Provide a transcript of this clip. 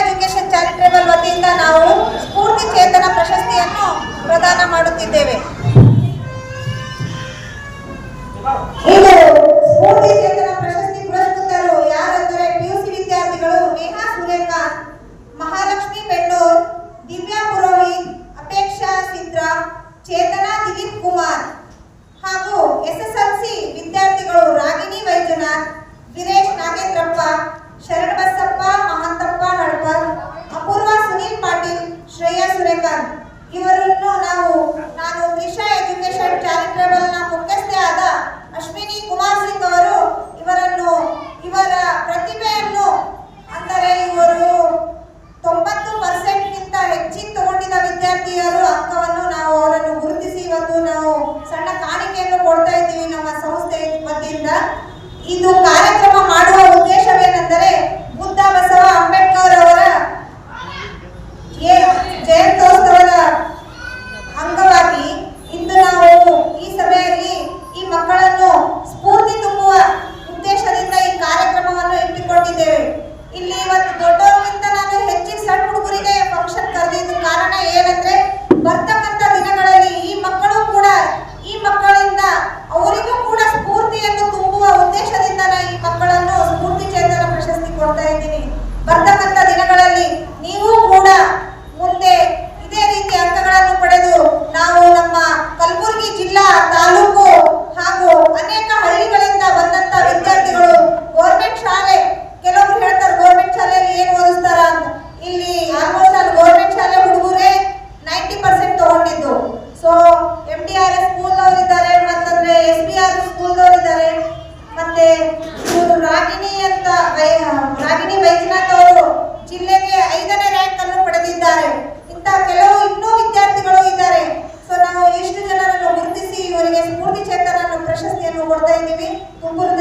Education charitable ವತಿಯಿಂದ ನಾವು ಸ್ಫೂರ್ತಿ ಚೇತನ ಪ್ರಶಸ್ತಿಯನ್ನು ಪ್ರದಾನ ಮಾಡುತ್ತಿದ್ದೇವೆ. no É moderninho. ಚೇತನ ಪ್ರಶಸ್ತಿಯನ್ನು ಕೊಡ್ತಾ ಇದ್ದೀವಿ. ತುಮಕೂರು